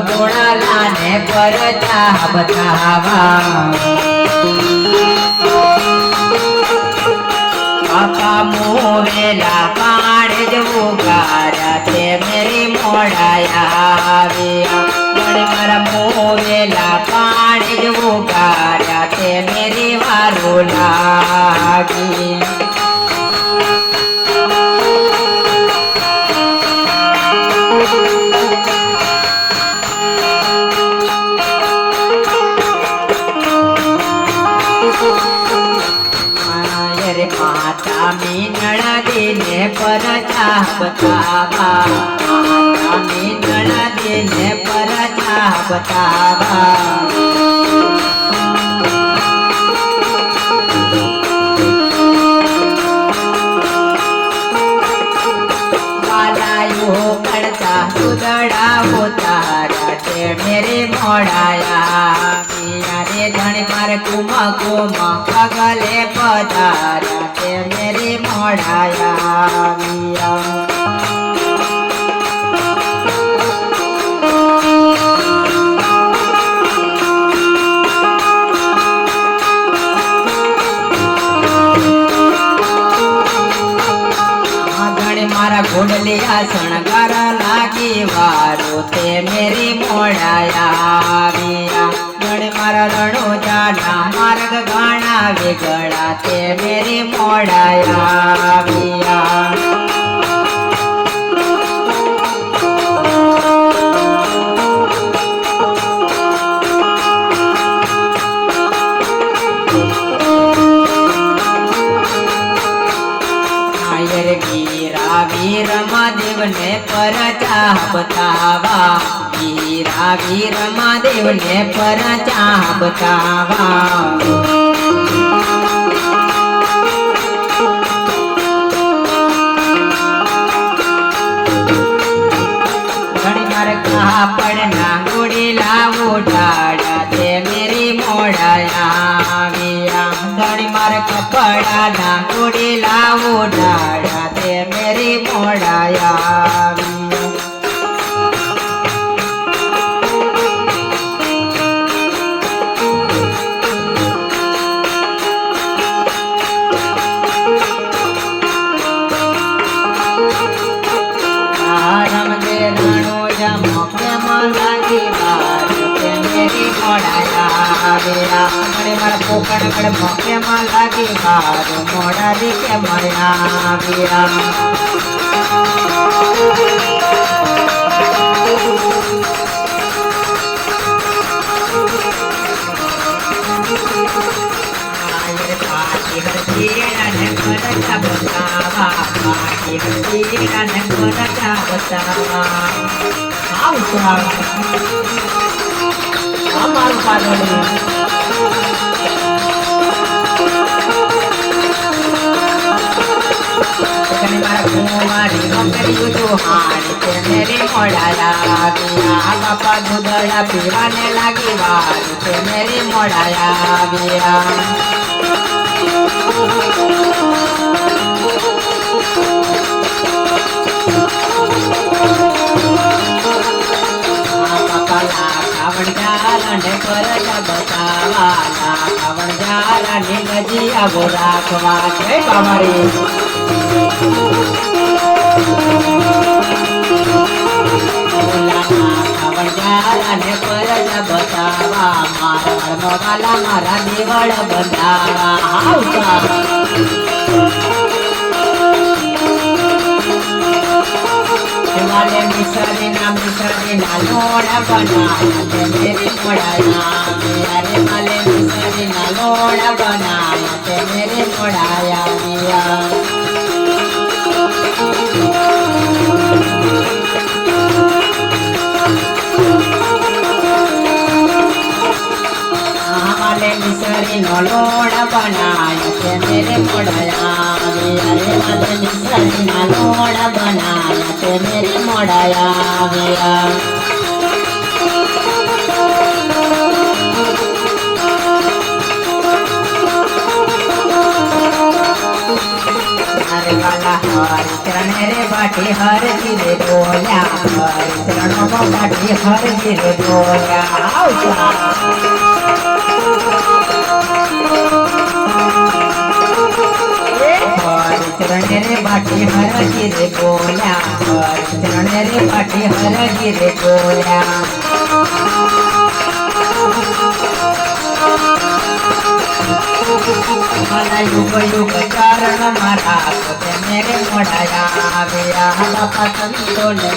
ગુણાલાને પરતા બતાવા કાકા મોવેલા પાણ માતા મીનળ દિને પરચા બતાવા માતા મીનળ દિને પરચા બતાવા વાલાયો પડતા સુદડા ઉતારા તે મેરે મોડાયા. મિયા મારે કુમા કુમા પગલે પધાર્યા કે મેરે મોડાયા મારા ઘોડલિયા શણગાર લાગી વારો તે મેરી મોડાયા મારા રણો જાના માર્ગ ગાણા વેગળા તે મેરી મોડાયા નાયર વીરા મહાદેવને પરચા બતાવા વીરા વીર મહાદેવને પરચા બતાવા ઘણી વાર કાપડના ગુડીલા ઉડાડ્યા તે ઘણી વાર પોકણ કડ મોકે માં લાગી વાર મોડા દીકે મળ્યા આવ્યા આવ અમારું આવ્યા બાપા દૂધડા પીવાને લાગી વાર તે મેરી મોડાયા આવ્યા કાવણ જાલાને પરત બતાવા કાવણ જાલાને નજી આવો રાખવા જય જાલાને પરજા બતાવા મારા વાલા મારા દેવળ બંધાવા આવતા વાલે મિસરી ના મિસરી ના લોણ બનાયા મેરી મોડાયા અરે વાલે મિસરી ના લોણ બનાયા મેરી મોડાયા વાલે મિસરી નો લોણ બનાયા મેરી મોડાયા લોણ બનાયા તે મેરી મોડાયા મિયા અરે વાલા હરિ ચરણે રે બાટી હરજી રે બોલ્યા હરિ ચરણોમાં બાટી હરજી રે બોલ્યા આવજા ચરણે રે બાટી હરજી રે બોલ્યા ચરણે રે બાટી હરજી રે બોલ્યા મારા યુગ યુગ ચારણ મારા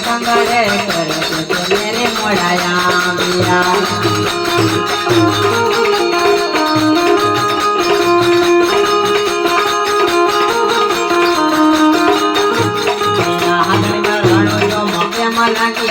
સંગરે કરે নাকি